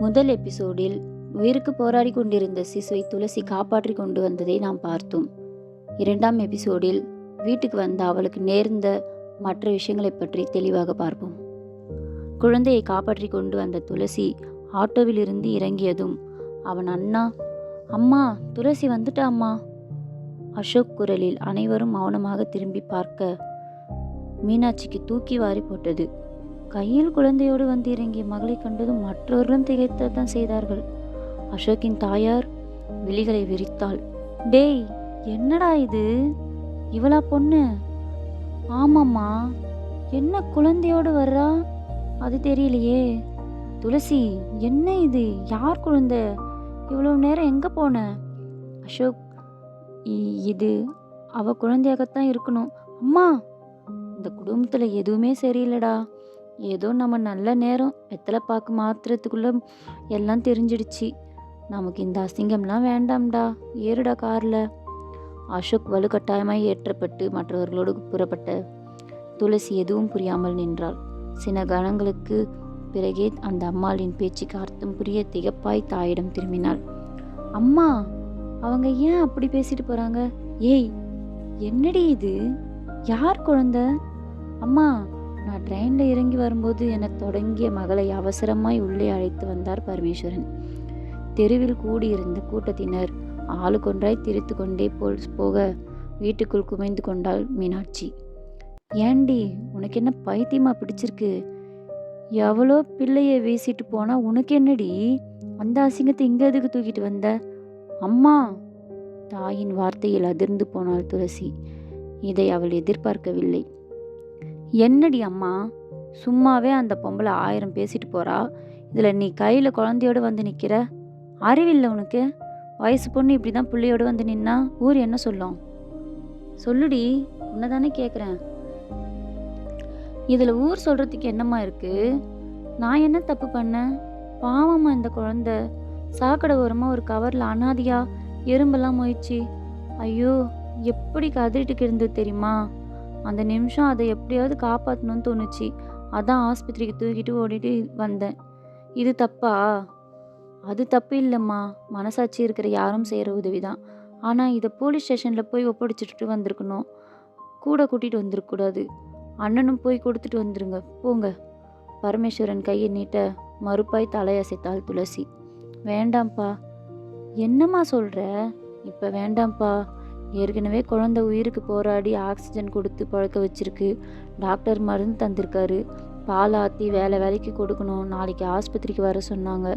முதல் எபிசோடில் உயிருக்கு போராடி கொண்டிருந்த சிசுவை துளசி காப்பாற்றி கொண்டு வந்ததை நாம் பார்த்தோம். இரண்டாம் எபிசோடில் வீட்டுக்கு வந்த அவளுக்கு நேர்ந்த மற்ற விஷயங்களை பற்றி தெளிவாக பார்ப்போம். குழந்தையை காப்பாற்றி கொண்டு வந்த துளசி ஆட்டோவில் இருந்து இறங்கியதும் அவன் அண்ணா அம்மா துளசி வந்துட்டா அம்மா? அசோக் குரலில் அனைவரும் மௌனமாக திரும்பி பார்க்க மீனாட்சிக்கு தூக்கி வாரி போட்டது. கையில் குழந்தையோடு வந்து இறங்கிய மகளை கண்டதும் மற்றவர்களும் திகைத்ததான் செய்தார்கள். அசோக்கின் தாயார் விழிகளை விரித்தாள். டேய் என்னடா இது? இவளா பொண்ணு? ஆமாம்மா. என்ன குழந்தையோடு வர்றா? அது தெரியலையே. துளசி என்ன இது? யார் குழந்தை? இவ்வளோ நேரம் எங்கே போன? அசோக் இது அவ குழந்தையாகத்தான் இருக்கணும். அம்மா இந்த குடும்பத்தில் எதுவுமே சரியில்லைடா. ஏதோ நம்ம நல்ல நேரம் வெத்தலை பாக்கு மாத்துறதுக்குள்ள எல்லாம் தெரிஞ்சிடுச்சு. நமக்கு இந்த அசிங்கம்லாம் வேண்டாம்டா ஏறுடா காரில். அசோக் வலுக்கட்டாயமாய் ஏற்றப்பட்டு மற்றவர்களோடு புறப்பட்ட துளசி எதுவும் புரியாமல் நின்றாள். சில கணங்களுக்கு பிறகே அந்த அம்மாளின் பேச்சுக்கு அர்த்தம் புரிய திகப்பாய் தாயிடம் திரும்பினாள். அம்மா அவங்க ஏன் அப்படி பேசிட்டு போறாங்க? ஏய் என்னடி இது? யார் குழந்த? அம்மா நான் ட்ரெயினில் இறங்கி வரும்போது என தொடங்கிய மகளை அவசரமாய் உள்ளே அழைத்து வந்தார் பரமேஸ்வரன். தெருவில் கூடியிருந்த கூட்டத்தினர் ஆளுக்கொன்றாய் திரித்து கொண்டே போல் போக வீட்டுக்குள் குமைந்து கொண்டாள் மீனாட்சி. ஏண்டி உனக்கு என்ன பைத்தியமா பிடிச்சிருக்கு? எவ்வளோ பிள்ளைய வீசிட்டு போனால் உனக்கு என்னடி? அந்த அசிங்கத்தை இங்கே எதுக்கு தூக்கிட்டு வந்த? அம்மா! தாயின் வார்த்தையில் அதிர்ந்து போனாள் துளசி. இதை அவள் எதிர்பார்க்கவில்லை. என்னடி அம்மா? சும்மாவே அந்த பொம்பளை ஆயிரம் பேசிட்டு போறா. இதில் நீ கையில் குழந்தையோடு வந்து நிற்கிற அறிவில்லை உனக்கு. வயசு பொண்ணு இப்படி தான் பிள்ளையோட வந்து நின்னா ஊர் என்ன சொல்லும்? சொல்லுடி உன்னை தானே கேட்குறேன் இதில் ஊர் சொல்கிறதுக்கு என்னம்மா இருக்குது நான் என்ன தப்பு பண்ணேன்? பாவம்மா இந்த குழந்தை. சாக்கடை ஓரமாக ஒரு கவரில் அனாதியா எறும்பெல்லாம் மொய்ச்சு. ஐயோ எப்படி கதறிட்டு இருந்தது தெரியுமா? அந்த நிமிஷம் அதை எப்படியாவது காப்பாற்றணும்னு தோணுச்சு. அதான் ஆஸ்பத்திரிக்கு தூக்கிட்டு ஓடிட்டு வந்தேன். இது தப்பா? அது தப்பு இல்லைம்மா. மனசாட்சி இருக்கிற யாரும் செய்கிற உதவி தான். ஆனால் இதை போலீஸ் ஸ்டேஷனில் போய் ஒப்படைச்சிட்டு வந்திருக்கணும். கூட கூட்டிகிட்டு வந்துருக்கக்கூடாது. அண்ணனும் போய் கொடுத்துட்டு வந்துருங்க. போங்க. பரமேஸ்வரன் கையை நீட்ட மறுப்பாய் தலையசைத்தாள் துளசி. வேண்டாம்ப்பா. என்னம்மா சொல்கிற இப்போ வேண்டாம்ப்பா. ஏற்கனவே குழந்தை உயிருக்கு போராடி ஆக்சிஜன் கொடுத்து பழக்க வச்சிருக்கு. டாக்டர் மருந்து தந்திருக்காரு. பால் ஆற்றி வேலை வேலைக்கு கொடுக்கணும். நாளைக்கு ஆஸ்பத்திரிக்கு வர சொன்னாங்க.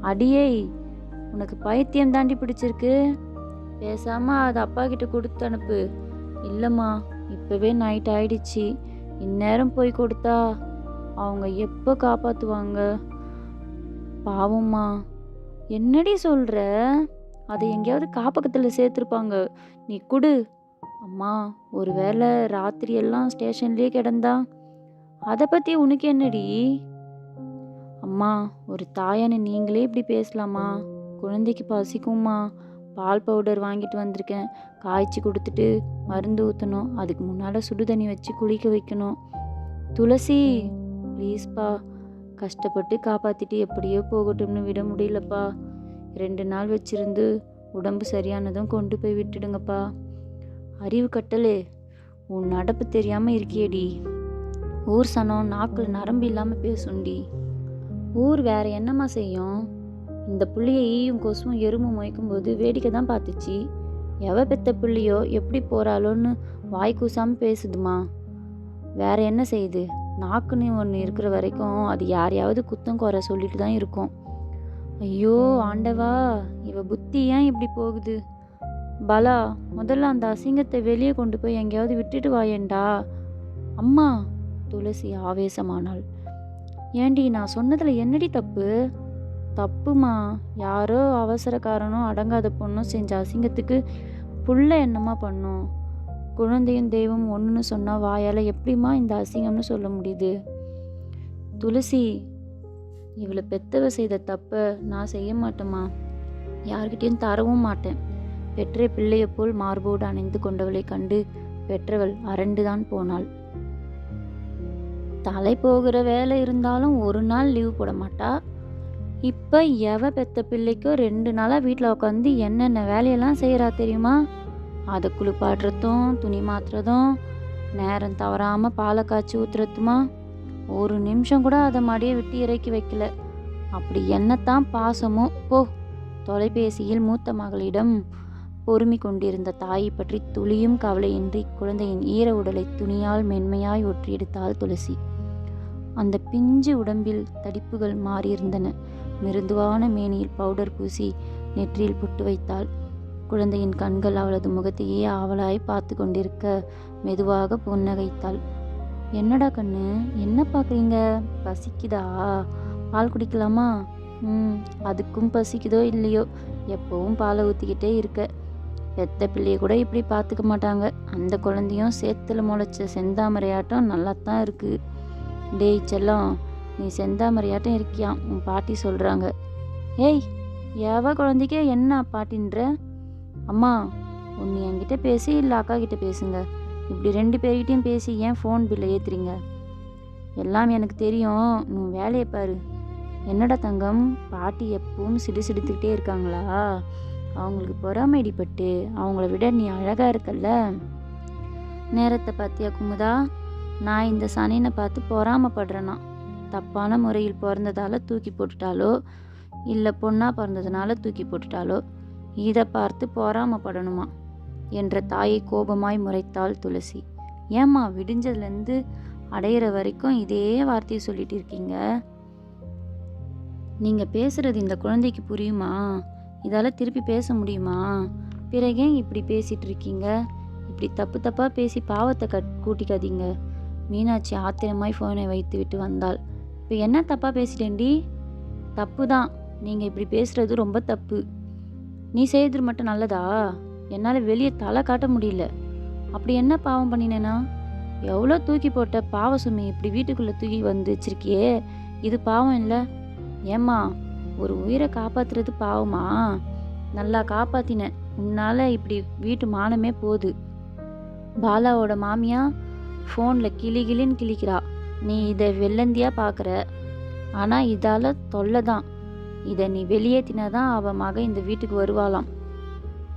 அடியே உனக்கு பைத்தியம் தாண்டி பிடிச்சிருக்கு. பேசாமல் அதை அப்பா கிட்ட கொடுத்து அனுப்பு. இல்லைம்மா இப்போவே நைட் ஆயிடுச்சு. இந்நேரம் போய் கொடுத்தா அவங்க எப்போ காப்பாற்றுவாங்க பாவம்மா. என்னடி சொல்கிற அதை எங்கேயாவது காப்பகத்தில் சேர்த்துருப்பாங்க. நீ குடு. அம்மா ஒருவேளை ராத்திரி எல்லாம் ஸ்டேஷன்லேயே கிடந்தா அதை பற்றி உனக்கு என்னடி? அம்மா ஒரு தாயான நீங்களே இப்படி பேசலாமா? குழந்தைக்கு பசிக்கும்மா பால் பவுடர் வாங்கிட்டு வந்திருக்கேன். காய்ச்சி கொடுத்துட்டு மருந்து ஊற்றணும் அதுக்கு முன்னால் சுடு தண்ணி வச்சு குளிக்க வைக்கணும். துளசி ப்ளீஸ்ப்பா கஷ்டப்பட்டு காப்பாற்றிட்டு எப்படியோ போகட்டும்னு விட முடியலப்பா. ரெண்டு நாள் வச்சிருந்து உடம்பு சரியானதும் கொண்டு போய் விட்டுடுங்கப்பா. அறிவு கட்டலே. உன் நடப்பு தெரியாமல் இருக்கியடி. ஊர் சனம் நாக்கில் நரம்பு இல்லாமல் பேசுண்டி ஊர் வேற என்னம்மா செய்யும்? இந்த புள்ளியை ஈயும் கொசுவும் எறும்பும் மொய்க்கும்போது வேடிக்கை தான் பார்த்துச்சு. எவ பெத்த பிள்ளையோ எப்படி போறாளோன்னு வாய் கூசாமல் பேசுதுமா. வேற என்ன செய்யுது நாக்குன்னு ஒன்று இருக்கிற வரைக்கும் அது யாரையாவது குத்தம் குறை சொல்லிட்டு தான் இருக்கும். ஐயோ ஆண்டவா இவ புத்தி ஏன் இப்படி போகுது? பலா முதல்ல அந்த அசிங்கத்தை வெளியே கொண்டு போய் எங்கேயாவது விட்டுட்டு வாயேண்டா அம்மா துளசி ஆவேசமானாள். ஏண்டி நான் சொன்னதில் என்னடி தப்பு? தப்புமா? யாரோ அவசரக்காரனும் அடங்காத பொண்ணும் செஞ்ச அசிங்கத்துக்கு புள்ள என்னம்மா பண்ணும்? குழந்தையும் தெய்வம் ஒன்றுன்னு சொன்னால் வாயால் எப்படிம்மா இந்த அசிங்கம்னு சொல்ல முடியுது? துளசி இவளை பெத்தவ செய்த தப்பை நான் செய்ய மாட்டேம்மா. யார்கிட்டயும் தரவும் மாட்டேன். பெற்ற பிள்ளையை போல் மார்போடு அணைந்து கொண்டவளை கண்டு பெற்றவள் அரண்டுதான் போனாள். தலை போகிற வேலை இருந்தாலும் ஒரு நாள் லீவ் போட மாட்டா? இப்போ எவ பெத்த பிள்ளைக்கோ ரெண்டு நாளாக வீட்டில் உட்காந்து என்னென்ன வேலையெல்லாம் செய்கிறா தெரியுமா? அதை குளிப்பாட்டுறதும் துணி மாத்துறதும் நேரம் தவறாமல் பாலை காய்ச்சி ஊத்துறதுமா? ஒரு நிமிஷம் கூட அதை மடியை விட்டு இறக்கி வைக்கல. அப்படி என்னத்தான் பாசமோ? போ தொலைபேசியில் மூத்த மகளிடம் பொறுமி கொண்டிருந்த தாயை பற்றி துளியும் கவலையின்றி குழந்தையின் ஈர உடலை துணியால் மென்மையாய் ஒற்றி எடுத்தாள் துளசி. அந்த பிஞ்சு உடம்பில் தடிப்புகள் மாறியிருந்தன. மிருதுவான மேனியில் பவுடர் பூசி நெற்றியில் புட்டு வைத்தாள். குழந்தையின் கண்கள் அவளது முகத்தையே ஆவலாய் பார்த்து கொண்டிருக்க மெதுவாக புன்னகைத்தாள். என்னடா கண்ணு? என்ன பார்க்குறீங்க பசிக்குதா? பால் குடிக்கலாமா? ம் அதுக்கும் பசிக்குதோ இல்லையோ? எப்பவும் பாலை ஊற்றிக்கிட்டே இருக்க. பெத்த பிள்ளைய கூட இப்படி பார்த்துக்க மாட்டாங்க. அந்த குழந்தையும் சேத்துல முளைச்ச செந்தாமரையாட்டம் நல்லா தான் டேய் செல்லம் நீ செந்தாமரையாட்டம் இருக்கியாம் உன் பாட்டி சொல்கிறாங்க ஏய் ஏவா குழந்தைக்கே என்ன பாட்டின்ற? அம்மா ஒன்று என்கிட்ட பேசி இல்லை அக்கா கிட்ட பேசுங்க. இப்படி ரெண்டு பேர்கிட்டையும் பேசி ஏன் ஃபோன் பில்லை ஏற்றுறீங்க எல்லாம் எனக்கு தெரியும். நீ வேலையை பாரு. என்னடா தங்கம்? பாட்டி எப்பவும் சிடு சிடுத்துக்கிட்டே இருக்காங்களா? அவங்களுக்கு பொறாமைடிப்பட்டு அவங்கள விட நீ அழகாக இருக்கல்ல. நேரத்தை பார்த்தியா குமுதா? நான் இந்த சனினை பார்த்து பொறாமப்படுறேன்னா தப்பான முறையில் பிறந்ததால தூக்கி போட்டுட்டாலோ? இல்லை பொண்ணாக பிறந்ததுனால தூக்கி போட்டுட்டாலோ? இதை பார்த்து பொறாமப்படணுமா? என்ற தாயை கோபமாய் முறைத்தாள் துளசி. ஏம்மா விடிஞ்சதுலேருந்து அடையிற வரைக்கும் இதே வார்த்தையை சொல்லிட்டு இருக்கீங்க? நீங்கள் பேசுறது இந்த குழந்தைக்கு புரியுமா? இதால் திருப்பி பேச முடியுமா? பிறகு ஏன் இப்படி பேசிட்டு இருக்கீங்க? இப்படி தப்பு தப்பாக பேசி பாவத்தை கட் கூட்டிக்காதீங்க. மீனாட்சி ஆத்திரமாய் ஃபோனை வைத்து விட்டு வந்தாள். இப்போ என்ன தப்பாக பேசிட்டேன்டி? தப்பு தான் நீங்கள் இப்படி பேசுகிறது ரொம்ப தப்பு. நீ செய்கிறது மட்டும் நல்லதா? என்னால் வெளியே தலை காட்ட முடியல. அப்படி என்ன பாவம் பண்ணினேனா? எவ்வளோ தூக்கி போட்ட பாவ சுமி இப்படி வீட்டுக்குள்ளே தூக்கி வந்து வச்சிருக்கியே இது பாவம் இல்லை. ஏம்மா ஒரு உயிரை காப்பாற்றுறது பாவமா? நல்லா காப்பாத்தினேன். உன்னால் இப்படி வீட்டு மானமே போகுது பாலாவோட மாமியா ஃபோனில் கிளி கிளின்னு கிளிக்கிறா. நீ இதை வெள்ளந்தியாக பார்க்குற ஆனால் இதால் தொல்லை தான் இதை நீ வெளியேற்றினா தான் அவன் மக இந்த வீட்டுக்கு வருவாளாம்.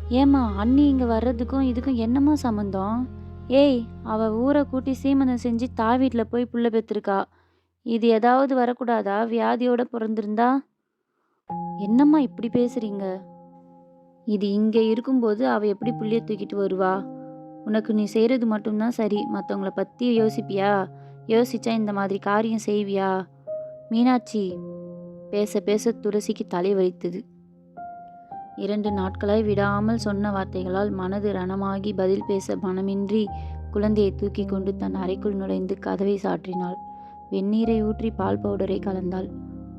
ஏம்மா அண்ணி இங்கே வர்றதுக்கும் இதுக்கும் என்னம்மா சம்மந்தம் ஏய் அவள் ஊரை கூட்டி சீமந்தம் செஞ்சு தா வீட்டில் போய் புள்ள பெற்றிருக்கா இது ஏதாவது வரக்கூடாதா? வியாதியோட பிறந்திருந்தா? என்னம்மா இப்படி பேசுறீங்க? இது இங்கே இருக்கும்போது அவள் எப்படி புள்ளிய தூக்கிட்டு வருவா? உனக்கு நீ செய்கிறது மட்டும்தான் சரி. மற்றவங்கள பற்றி யோசிப்பியா? யோசிச்சா இந்த மாதிரி காரியம் செய்வியா? மீனாட்சி பேச பேச துளசிக்கு தலை வலித்தது. இரண்டு நாட்களாய் விடாமல் சொன்ன வார்த்தைகளால் மனது ரணமாகி பதில் பேச மனமின்றி குழந்தையை தூக்கி கொண்டு தன் அறைக்குள் நுழைந்து கதவை சாற்றினாள். வெந்நீரை ஊற்றி பால் பவுடரை கலந்தாள்.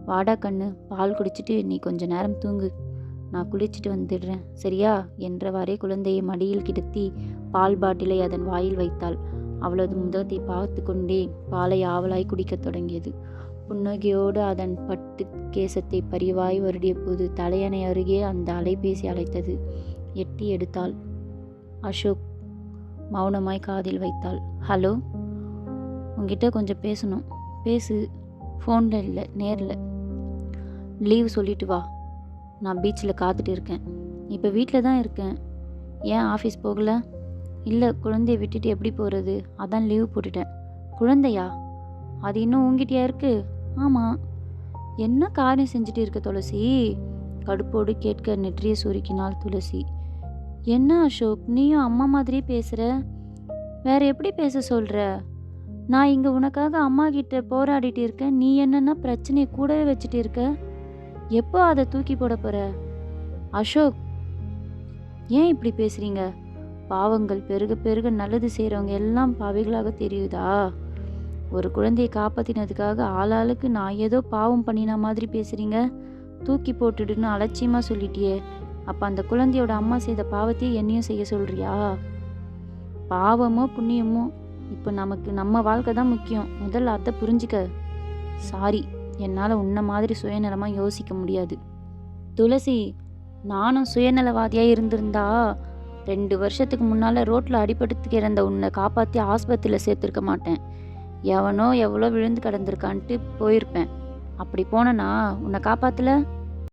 வாடா கண்ணு பால் குடிச்சிட்டு நீ கொஞ்ச நேரம் தூங்கு. நான் குளிச்சிட்டு வந்துடுறேன். சரியா? என்றவாறே குழந்தையை மடியில் கிடத்தி பால் பாட்டிலை அதன் வாயில் வைத்தாள். அவளது முதலத்தை பார்த்து கொண்டே பாலை ஆவலாய் குடிக்கத் தொடங்கியது. புன்னகையோடு அதன் பட்டு கேசத்தை பரிவாய் வருடிய போது தலையணை அருகே அந்த அலைபேசி அழைத்தது. எட்டி எடுத்தாள். அசோக் மௌனமாய் காதில் வைத்தாள். ஹலோ உங்ககிட்ட கொஞ்சம் பேசணும். பேசு. ஃபோனில் இல்லை நேரில். லீவ் சொல்லிட்டு வா. நான் பீச்சில் காத்துட்டு இருக்கேன். இப்போ வீட்டில் தான் இருக்கேன். ஏன் ஆஃபீஸ் போகல? இல்லை குழந்தைய விட்டுட்டு எப்படி போகிறது அதான் லீவ் போட்டுட்டேன். குழந்தையா? அது இன்னும் உங்ககிட்டயா இருக்கு? ஆமாம் என்ன காரியம் செஞ்சுட்டு இருக்க துளசி? கடுப்போடு கேட்க நெற்றியை சுருக்கினாள் துளசி. என்ன அசோக் நீயும் அம்மா மாதிரி பேசுகிற வேற எப்படி பேச சொல்கிற நான் இங்கே உனக்காக அம்மா கிட்ட போராடிட்டு இருக்கேன். நீ என்னன்னா பிரச்சனையை கூடவே வச்சுட்டு இருக்க? எப்போ அதை தூக்கி போட போற? அசோக் ஏன் இப்படி பேசுறீங்க? பாவங்கள் பெருக பெருக நல்லது செய்கிறவங்க எல்லாம் பாவிகளாக தெரியுதா? ஒரு குழந்தையை காப்பாத்தினதுக்காக ஆளாளுக்கு நான் ஏதோ பாவம் பண்ணின மாதிரி பேசுறீங்க. தூக்கி போட்டுடுன்னு அலட்சியமா சொல்லிட்டியே. அப்ப அந்த குழந்தையோட அம்மா செய்த பாவத்தையே என்னையும் செய்ய சொல்றியா? பாவமோ புண்ணியமோ? இப்போ நமக்கு நம்ம வாழ்க்கை தான் முக்கியம். முதல்ல அதை புரிஞ்சுக்க. சாரி என்னால் உன்ன மாதிரி சுயநலமாக யோசிக்க முடியாது. துளசி நானும் சுயநலவாதியாக இருந்திருந்தா ரெண்டு வருஷத்துக்கு முன்னால் ரோட்டில் அடிபட்டு கிடந்த உன்னை காப்பாற்றி ஆஸ்பத்திரியில் சேர்த்துருக்க மாட்டேன். எவனோ எவ்வளோ விழுந்து கிடந்திருக்கான்ட்டு போயிருப்பேன். அப்படி போனனா உன்னை காப்பாத்தல?